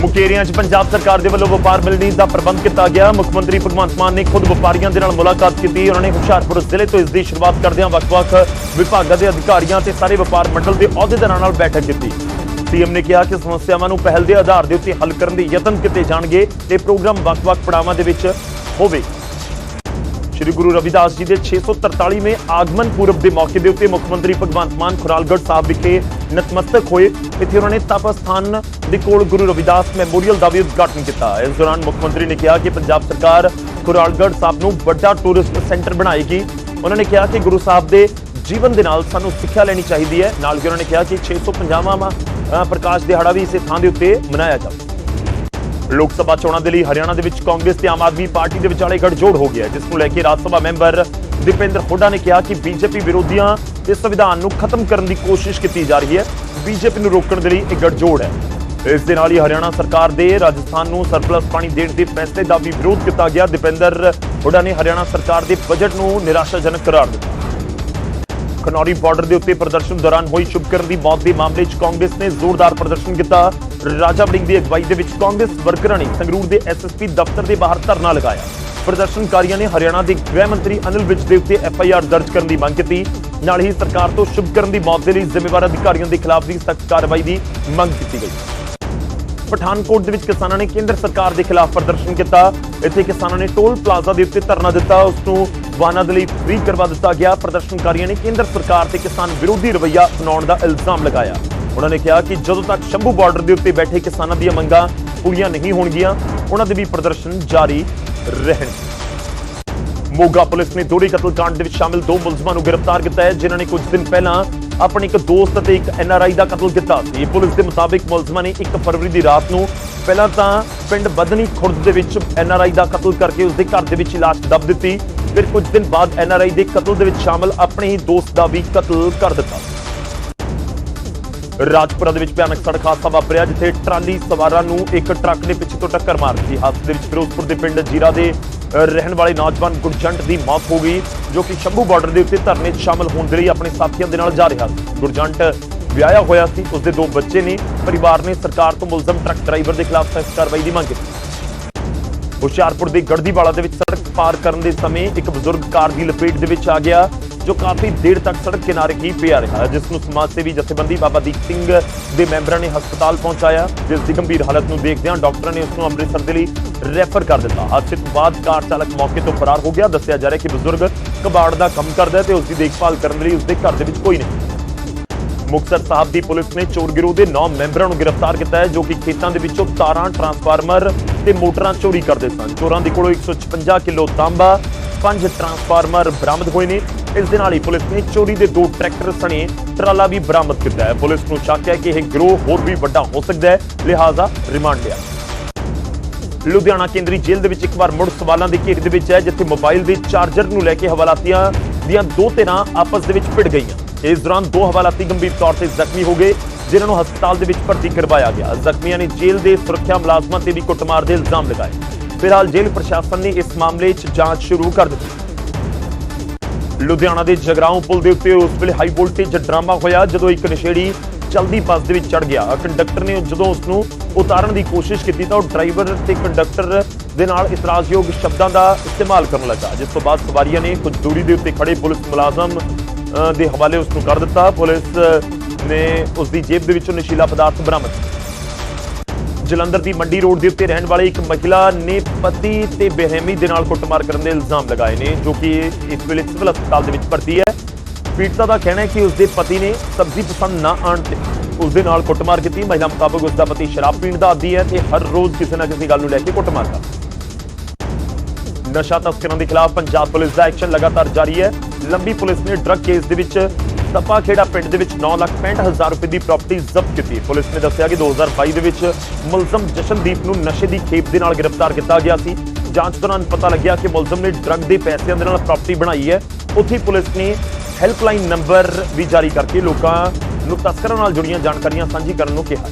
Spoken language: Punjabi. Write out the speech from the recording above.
ਮੁਕੇਰੀਆਂ 'ਚ ਪੰਜਾਬ ਸਰਕਾਰ ਦੇ ਵੱਲੋਂ ਵਪਾਰ ਮਿਲਣੀ ਦਾ ਪ੍ਰਬੰਧ ਕੀਤਾ ਗਿਆ। ਮੁੱਖ ਮੰਤਰੀ ਭਗਵੰਤ ਮਾਨ ਨੇ ਖੁਦ ਵਪਾਰੀਆਂ ਦੇ ਨਾਲ ਮੁਲਾਕਾਤ ਕੀਤੀ। ਉਹਨਾਂ ਨੇ ਹੁਸ਼ਿਆਰਪੁਰ ਜ਼ਿਲ੍ਹੇ ਤੋਂ ਇਸ ਦੀ ਸ਼ੁਰੂਆਤ ਕਰਦਿਆਂ ਵੱਖ-ਵੱਖ ਵਿਭਾਗਾਂ ਦੇ ਅਧਿਕਾਰੀਆਂ ਤੇ ਸਾਰੇ ਵਪਾਰ ਮੰਡਲ ਦੇ ਅਹੁਦੇਦਾਰਾਂ ਨਾਲ ਬੈਠਕ ਕੀਤੀ। ਸੀਐਮ ਨੇ ਕਿਹਾ ਕਿ ਸਮੱਸਿਆਵਾਂ ਨੂੰ ਪਹਿਲ ਦੇ ਆਧਾਰ ਦੇ ਉੱਤੇ ਹੱਲ ਕਰਨ ਦੇ ਯਤਨ ਕੀਤੇ ਜਾਣਗੇ ਤੇ ਪ੍ਰੋਗਰਾਮ ਵੱਖ-ਵੱਖ ਪੜਾਵਾਂ ਦੇ ਵਿੱਚ ਹੋਵੇ। ਸ਼੍ਰੀ ਗੁਰੂ ਰਵਿਦਾਸ ਜੀ ਦੇ 643ਵੇਂ ਆਗਮਨ ਪੁਰਬ ਦੇ ਮੌਕੇ ਦੇ ਉੱਤੇ ਮੁੱਖ ਮੰਤਰੀ ਭਗਵੰਤ ਮਾਨ ਖੁਰਾਲਗੜ੍ਹ ਸਾਹਿਬ ਵਿਖੇ ਨਤਮਸਤਕ ਹੋਏ। ਇੱਥੇ ਉਹਨਾਂ ਨੇ ਤਪ ਸਥਾਨ ਦੇ ਕੋਲ ਗੁਰੂ ਰਵਿਦਾਸ ਮੈਮੋਰੀਅਲ ਦਾ ਵੀ ਉਦਘਾਟਨ ਕੀਤਾ। ਇਸ ਦੌਰਾਨ ਮੁੱਖ ਮੰਤਰੀ ਨੇ ਕਿਹਾ ਕਿ ਪੰਜਾਬ ਸਰਕਾਰ ਖੁਰਾਲਗੜ੍ਹ ਸਾਹਿਬ ਨੂੰ ਵੱਡਾ ਟੂਰਿਸਟ ਸੈਂਟਰ ਬਣਾਏਗੀ। ਉਹਨਾਂ ਨੇ ਕਿਹਾ ਕਿ ਗੁਰੂ ਸਾਹਿਬ ਦੇ ਜੀਵਨ ਦੇ ਨਾਲ ਸਾਨੂੰ ਸਿੱਖਿਆ ਲੈਣੀ ਚਾਹੀਦੀ ਹੈ। ਨਾਲ ਹੀ ਉਹਨਾਂ ਨੇ ਕਿਹਾ ਕਿ 650ਵਾਂ ਅ, ਪ੍ਰਕਾਸ਼ ਦਿਹਾੜਾ ਵੀ ਇਸੇ ਥਾਂ ਦੇ ਉੱਤੇ ਮਨਾਇਆ ਜਾਵੇ ਲੋਕ ਸਭਾ ਚੋਣਾਂ ਦੇ ਲਈ ਹਰਿਆਣਾ ਦੇ ਵਿੱਚ ਕਾਂਗਰਸ ਤੇ ਆਮ ਆਦਮੀ ਪਾਰਟੀ ਦੇ ਵਿਚਾਲੇ ਗੱਠਜੋੜ ਹੋ ਗਿਆ ਜਿਸ ਨੂੰ ਲੈ ਕੇ ਰਾਜ ਸਭਾ ਮੈਂਬਰ ਦੀਪਿੰਦਰ ਹੁੱਡਾ ਨੇ ਕਿਹਾ ਕਿ ਬੀਜੇਪੀ ਵਿਰੋਧੀਆਂ ਤੇ ਸੰਵਿਧਾਨ ਨੂੰ ਖਤਮ ਕਰਨ ਦੀ ਕੋਸ਼ਿਸ਼ ਕੀਤੀ ਜਾ ਰਹੀ ਹੈ। ਬੀਜੇਪੀ ਨੂੰ ਰੋਕਣ ਦੇ ਲਈ ਇਹ ਗੱਠਜੋੜ ਹੈ। ਇਸ ਦੇ ਨਾਲ ਹੀ ਹਰਿਆਣਾ ਸਰਕਾਰ ਦੇ ਰਾਜਸਥਾਨ ਨੂੰ ਸਰਪਲਸ ਪਾਣੀ ਦੇਣ ਦੇ ਫੈਸਲੇ ਦਾ ਵੀ ਵਿਰੋਧ ਕੀਤਾ ਗਿਆ। ਦੀਪਿੰਦਰ ਹੁੱਡਾ ਨੇ ਹਰਿਆਣਾ ਸਰਕਾਰ ਦੇ ਬਜਟ ਨੂੰ ਨਿਰਾਸ਼ਾਜਨਕ ਕਰਾਰ ਦਿੱਤਾ। ਖਨੌਰੀ ਬਾਰਡਰ ਦੇ ਉੱਤੇ ਪ੍ਰਦਰਸ਼ਨ ਦੌਰਾਨ ਹੋਈ ਸ਼ੁਭਕਰਨ ਦੀ ਮੌਤ ਦੇ ਮਾਮਲੇ 'ਚ ਕਾਂਗਰਸ ਨੇ ਜ਼ੋਰਦਾਰ ਪ੍ਰਦਰਸ਼ਨ ਕੀਤਾ। ਰਾਜਾ ਵੜਿੰਗ ਦੀ ਅਗਵਾਈ ਦੇ ਵਿੱਚ ਕਾਂਗਰਸ ਵਰਕਰਾਂ ਨੇ ਸੰਗਰੂਰ ਦੇ ਐਸਐਸਪੀ ਦਫ਼ਤਰ ਦੇ ਬਾਹਰ ਧਰਨਾ ਲਗਾਇਆ। ਪ੍ਰਦਰਸ਼ਨਕਾਰੀਆਂ ਨੇ ਹਰਿਆਣਾ ਦੇ ਗ੍ਰਹਿ ਮੰਤਰੀ ਅਨਿਲ ਵਿਜ ਦੇ ਉੱਤੇ ਐਫਆਈਆਰ ਦਰਜ ਕਰਨ ਦੀ ਮੰਗ ਕੀਤੀ। ਨਾਲ ਹੀ ਸਰਕਾਰ ਤੋਂ ਸ਼ੁਭਕਰਨ ਦੀ ਮੌਤ ਦੇ ਲਈ ਜ਼ਿੰਮੇਵਾਰ ਅਧਿਕਾਰੀਆਂ ਦੇ ਖਿਲਾਫ ਵੀ ਸਖਤ ਕਾਰਵਾਈ ਦੀ ਮੰਗ ਕੀਤੀ ਗਈ। ਪਠਾਨਕੋਟ ਦੇ ਵਿੱਚ ਕਿਸਾਨਾਂ ਨੇ ਕੇਂਦਰ ਸਰਕਾਰ ਦੇ ਖਿਲਾਫ ਪ੍ਰਦਰਸ਼ਨ ਕੀਤਾ। ਇੱਥੇ ਕਿਸਾਨਾਂ ਨੇ ਟੋਲ ਪਲਾਜ਼ਾ ਦੇ ਉੱਤੇ ਧਰਨਾ ਦਿੱਤਾ। ਉਸ ਨੂੰ ਵਾਹਨਾਂ ਦੇ ਲਈ ਫ੍ਰੀ ਕਰਵਾ ਦਿੱਤਾ ਗਿਆ। ਪ੍ਰਦਰਸ਼ਨਕਾਰੀਆਂ ਨੇ ਕੇਂਦਰ ਸਰਕਾਰ ਤੇ ਕਿਸਾਨ ਵਿਰੋਧੀ ਰਵੱਈਆ ਅਪਣਾਉਣ ਦਾ ਇਲਜ਼ਾਮ ਲਗਾਇਆ। ਉਹਨਾਂ ਨੇ ਕਿਹਾ ਕਿ ਜਦੋਂ ਤੱਕ ਸ਼ੰਭੂ ਬਾਰਡਰ ਦੇ ਉੱਤੇ ਬੈਠੇ ਕਿਸਾਨਾਂ ਦੀਆਂ ਮੰਗਾਂ ਪੂਰੀਆਂ ਨਹੀਂ ਹੋਣਗੀਆਂ, ਉਹਨਾਂ ਦੇ ਵੀ ਪ੍ਰਦਰਸ਼ਨ ਜਾਰੀ ਰਹਿਣਗੇ ਮੋਗਾ ਪੁਲਿਸ ਨੇ ਦੋਹਰੀ ਕਤਲकांड ਦੇ ਵਿੱਚ ਸ਼ਾਮਿਲ ਦੋ ਮੁਲਜ਼ਮਾਂ ਨੂੰ ਗ੍ਰਿਫਤਾਰ ਕੀਤਾ ਹੈ, ਜਿਨ੍ਹਾਂ ਨੇ ਕੁਝ ਦਿਨ ਪਹਿਲਾਂ ਆਪਣੇ ਇੱਕ ਦੋਸਤ ਅਤੇ ਇੱਕ ਐਨਆਰਆਈ ਦਾ ਕਤਲ ਕੀਤਾ। ਸੀ ਪੁਲਿਸ ਦੇ ਮੁਤਾਬਿਕ ਮੁਲਜ਼ਮਾਂ ਨੇ 1 ਫਰਵਰੀ ਦੀ ਰਾਤ ਨੂੰ ਪਹਿਲਾਂ ਤਾਂ ਪਿੰਡ ਬਦਨੀ ਖੁਰਦ ਦੇ ਵਿੱਚ ਐਨਆਰਆਈ ਦਾ ਕਤਲ ਕਰਕੇ ਉਸ ਦੇ ਘਰ ਦੇ ਵਿੱਚ ਲਾਸ਼ ਦੱਬ ਦਿੱਤੀ। ਫਿਰ ਕੁਝ ਦਿਨ ਬਾਅਦ ਐਨਆਰਆਈ ਦੇ ਕਤਲ ਦੇ ਵਿੱਚ ਸ਼ਾਮਲ ਆਪਣੇ ਹੀ ਦੋਸਤ ਦਾ ਵੀ ਕਤਲ ਕਰ ਦਿੱਤਾ। ਰਾਜਪੁਰਾ ਦੇ ਵਿੱਚ ਭਿਆਨਕ ਸੜਕ ਹਾਦਸਾ ਵਾਪਰਿਆ, ਜਿੱਥੇ ਟਰਾਲੀ ਸਵਾਰਾਂ ਨੂੰ ਇੱਕ ਟਰੱਕ ਨੇ ਪਿੱਛੇ ਤੋਂ ਟੱਕਰ ਮਾਰ ਦਿੱਤੀ। ਹਾਦਸੇ ਦੇ ਵਿੱਚ ਫਿਰੋਜ਼ਪੁਰ ਦੇ ਪਿੰਡ ਜੀਰਾ ਦੇ ਰਹਿਣ ਵਾਲੇ ਨੌਜਵਾਨ ਗੁਰਜੰਟ ਦੀ ਮੌਤ ਹੋ ਗਈ, ਜੋ ਕਿ ਸ਼ੰਭੂ ਬਾਰਡਰ ਦੇ ਉੱਤੇ ਧਰਨੇ 'ਚ ਸ਼ਾਮਲ ਹੋਣ ਦੇ ਲਈ ਆਪਣੇ ਸਾਥੀਆਂ ਦੇ ਨਾਲ ਜਾ ਰਿਹਾ ਸੀ। ਗੁਰਜੰਟ ਵਿਆਹਿਆ ਹੋਇਆ ਸੀ, ਉਸ ਦੇ ਦੋ ਬੱਚੇ ਨੇ, ਪਰਿਵਾਰ ਨੇ ਸਰਕਾਰ ਤੋਂ ਮੁਲਜ਼ਮ ਟਰੱਕ ਡਰਾਈਵਰ ਦੇ ਖਿਲਾਫ ਸਖਤ ਕਾਰਵਾਈ ਦੀ ਮੰਗ ਕੀਤੀ। ਹੁਸ਼ਿਆਰਪੁਰ ਦੇ ਗੜਦੀਵਾਲਾ ਦੇ ਵਿੱਚ ਸੜਕ ਪਾਰ ਕਰਨ ਦੇ ਸਮੇਂ ਇੱਕ ਬਜ਼ੁਰਗ ਕਾਰ ਦੀ ਲਪੇਟ ਦੇ ਵਿੱਚ ਆ ਗਿਆ। ਜੋ ਕਾਫੀ ਦੇਰ ਤੱਕ ਸੜਕ ਕਿਨਾਰੇ ਹੀ ਪਿਆ ਰਿਹਾ ਜਿਸ ਨੂੰ ਸਮਾਜ ਸੇਵੀ ਜਥੇਬੰਦੀ ਬਾਬਾ ਦੀਪ ਸਿੰਘ ਦੇ ਮੈਂਬਰਾਂ ਨੇ ਹਸਪਤਾਲ ਪਹੁੰਚਾਇਆ, ਜਿਸ ਦੀ ਗੰਭੀਰ ਹਾਲਤ ਨੂੰ ਦੇਖਦਿਆਂ ਡਾਕਟਰਾਂ ਨੇ ਉਸ ਨੂੰ ਅੰਮ੍ਰਿਤਸਰ ਦੇ ਲਈ ਰੈਫਰ ਕਰ ਦਿੱਤਾ। ਹਾਦਸੇ ਤੋਂ ਬਾਅਦ ਕਾਰ ਚਾਲਕ ਮੌਕੇ ਤੋਂ ਫਰਾਰ ਹੋ ਗਿਆ। ਦੱਸਿਆ ਜਾ ਰਿਹਾ ਕਿ ਬਜ਼ੁਰਗ ਕਬਾੜ ਦਾ ਕੰਮ ਕਰਦਾ ਹੈ ਤੇ ਉਸ ਦੀ ਦੇਖਭਾਲ ਕਰਨ ਲਈ ਉਸ ਦੇ ਘਰ ਦੇ ਵਿੱਚ ਕੋਈ ਨਹੀਂ। ਮੁਕਤਸਰ ਸਾਹਿਬ ਦੀ ਪੁਲਿਸ ਨੇ ਚੋਰ ਗਿਰੋਹ ਦੇ 9 ਮੈਂਬਰਾਂ ਨੂੰ ਗ੍ਰਿਫਤਾਰ ਕੀਤਾ ਹੈ, ਜੋ ਕਿ ਖੇਤਾਂ ਦੇ ਵਿੱਚੋਂ ਤਾਰਾਂ, ਟਰਾਂਸਫਾਰਮਰ ਤੇ ਮੋਟਰਾਂ ਚੋਰੀ ਕਰਦੇ ਸਨ। ਚੋਰਾਂ ਦੇ ਕੋਲੋਂ 156 ਕਿਲੋ ਤਾਂਬਾ, ਪੰਜ ਟਰਾਂਸਫਾਰਮਰ ਬਰਾਮਦ ਹੋਏ ਨੇ। ਇਸ ਦੇ ਨਾਲ ਹੀ ਪੁਲਿਸ ਨੇ ਚੋਰੀ ਦੇ ਦੋ ਟਰੈਕਟਰ ਸਣੇ ਟਰਾਲਾ ਵੀ ਬਰਾਮਦ ਕੀਤਾ ਹੈ। ਪੁਲਿਸ ਨੂੰ ਸ਼ੱਕ ਹੈ ਕਿ ਇਹ ਗਰੋਹ ਹੋਰ ਵੀ ਵੱਡਾ ਹੋ ਸਕਦਾ ਹੈ। ਲਿਹਾਜ਼ਾ ਰਿਮਾਂਡ ਲਿਆ। ਲੁਧਿਆਣਾ ਕੇਂਦਰੀ ਜੇਲ੍ਹ ਦੇ ਵਿੱਚ ਇੱਕ ਵਾਰ ਮੁੜ ਸਵਾਲਾਂ ਦੀ ਘੇਰੀ ਦੇ ਵਿੱਚ ਹੈ, ਜਿੱਥੇ ਮੋਬਾਈਲ ਦੇ ਚਾਰਜਰ ਨੂੰ ਲੈ ਕੇ ਹਵਾਲਾਤੀਆਂ ਦੀਆਂ ਦੋ ਧਿਰਾਂ ਆਪਸ ਦੇ ਵਿੱਚ ਭਿੜ ਗਈਆਂ। ਇਸ ਦੌਰਾਨ ਦੋ ਹਵਾਲਾਤੀ ਗੰਭੀਰ ਤੌਰ ਤੇ ਜ਼ਖਮੀ ਹੋ ਗਏ, ਜਿਨ੍ਹਾਂ ਨੂੰ ਹਸਪਤਾਲ ਦੇ ਵਿੱਚ ਭਰਤੀ ਕਰਵਾਇਆ ਗਿਆ। ਜ਼ਖਮੀਆਂ ਨੇ ਜੇਲ੍ਹ ਦੇ ਸੁਰੱਖਿਆ ਮੁਲਾਜ਼ਮਾਂ ਤੇ ਵੀ ਕੁੱਟਮਾਰ ਦੇ ਇਲਜ਼ਾਮ ਲਗਾਏ। ਫਿਲਹਾਲ ਜੇਲ੍ਹ ਪ੍ਰਸ਼ਾਸਨ ਨੇ ਇਸ ਮਾਮਲੇ 'ਚ ਜਾਂਚ ਸ਼ੁਰੂ ਕਰ ਦਿੱਤੀ। ਲੁਧਿਆਣਾ ਦੇ ਜਗਰਾਉਂ ਪੁਲ ਦੇ ਉੱਤੇ ਉਸ ਵੇਲੇ ਹਾਈ ਵੋਲਟੇਜ ਡਰਾਮਾ ਹੋਇਆ, ਜਦੋਂ ਇੱਕ ਨਸ਼ੇੜੀ ਚਲਦੀ ਬੱਸ ਦੇ ਵਿੱਚ ਚੜ ਗਿਆ। ਕੰਡਕਟਰ ਨੇ ਜਦੋਂ ਉਸ ਨੂੰ ਉਤਾਰਨ ਦੀ ਕੋਸ਼ਿਸ਼ ਕੀਤੀ ਤਾਂ ਉਹ ਡਰਾਈਵਰ ਤੇ ਕੰਡਕਟਰ ਦੇ ਨਾਲ ਇਤਰਾਜ਼ਯੋਗ ਸ਼ਬਦਾਂ ਦਾ ਇਸਤੇਮਾਲ ਕਰਨ ਲੱਗਾ, ਜਿਸ ਤੋਂ ਬਾਅਦ ਸਵਾਰੀਆਂ ਨੇ ਕੁਝ ਦੂਰੀ ਦੇ ਉੱਤੇ ਖੜੇ ਪੁਲਿਸ ਮੁਲਾਜ਼ਮ ਦੇ ਹਵਾਲੇ ਉਸ ਨੂੰ ਕਰ ਦਿੱਤਾ। ਪੁਲਿਸ ਨੇ ਉਸ ਦੀ ਜੇਬ ਦੇ ਵਿੱਚੋਂ ਨਸ਼ੀਲਾ ਪਦਾਰਥ ਬਰਾਮਦ ਕੀਤਾ ਜਲੰਧਰ ਦੀ ਮੰਡੀ ਰੋਡ ਦੇ ਉੱਤੇ ਰਹਿਣ ਵਾਲੀ ਇੱਕ ਮਹਿਲਾ ਨੇ ਪਤੀ ਤੇ ਬੇਰਹਿਮੀ ਦੇ ਨਾਲ ਕੁੱਟਮਾਰ ਕਰਨ ਦੇ ਇਲਜ਼ਾਮ ਲਗਾਏ ਨੇ, ਜੋ ਕਿ ਇਸ ਵੇਲੇ ਸਿਵਲ ਹਸਪਤਾਲ ਦੇ ਵਿੱਚ ਭਰਤੀ ਹੈ। ਪੀੜਤਾ ਦਾ ਕਹਿਣਾ ਹੈ ਕਿ ਉਸ ਦੇ ਪਤੀ ਨੇ ਸਬਜ਼ੀ ਪਸੰਦ ਨਾ ਆਉਣ ਤੇ ਉਸ ਦੇ ਨਾਲ ਕੁੱਟਮਾਰ ਕੀਤੀ। ਮਹਿਲਾ ਮੁਤਾਬਕ ਉਸ ਦਾ ਪਤੀ ਸ਼ਰਾਬ ਪੀਣ ਦਾ ਆਦੀ ਹੈ ਤੇ ਹਰ ਰੋਜ਼ ਕਿਸੇ ਨਾ ਕਿਸੇ ਗੱਲ ਨੂੰ ਲੈ ਕੇ ਕੁੱਟਮਾਰ ਕਰਦਾ ਨਸ਼ਾ ਤਸਕਰਾਂ ਦੇ ਖਿਲਾਫ ਪੰਜਾਬ ਪੁਲਿਸ ਦਾ ਐਕਸ਼ਨ ਲਗਾਤਾਰ ਜਾਰੀ ਹੈ। ਲੰਬੀ ਪੁਲਿਸ ਨੇ ਡਰੱਗ ਕੇਸ ਦੇ ਵਿੱਚ ਸੱਪਾ ਖੇੜਾ ਪਿੰਡ ਦੇ ਵਿੱਚ 9,65,000 ਰੁਪਏ ਦੀ ਪ੍ਰਾਪਰਟੀ ਜ਼ਬਤ ਕੀਤੀ। ਪੁਲਿਸ ਨੇ ਦੱਸਿਆ ਕਿ 2022 ਦੇ ਵਿੱਚ ਮੁਲਜ਼ਮ ਜਸ਼ਨਦੀਪ ਨੂੰ ਨਸ਼ੇ ਦੀ ਖੇਪ ਦੇ ਨਾਲ ਗ੍ਰਿਫਤਾਰ ਕੀਤਾ ਗਿਆ ਸੀ। ਜਾਂਚ ਦੌਰਾਨ ਪਤਾ ਲੱਗਿਆ ਕਿ ਮੁਲਜ਼ਮ ਨੇ ਡਰੱਗ ਦੇ ਪੈਸਿਆਂ ਦੇ ਨਾਲ ਪ੍ਰਾਪਰਟੀ ਬਣਾਈ ਹੈ। ਉੱਥੇ ਪੁਲਿਸ ਨੇ ਹੈਲਪਲਾਈਨ ਨੰਬਰ ਵੀ ਜਾਰੀ ਕਰਕੇ ਲੋਕਾਂ ਨੂੰ ਤਸਕਰਾਂ ਨਾਲ ਜੁੜੀਆਂ ਜਾਣਕਾਰੀਆਂ ਸਾਂਝੀ ਕਰਨ ਨੂੰ ਕਿਹਾ।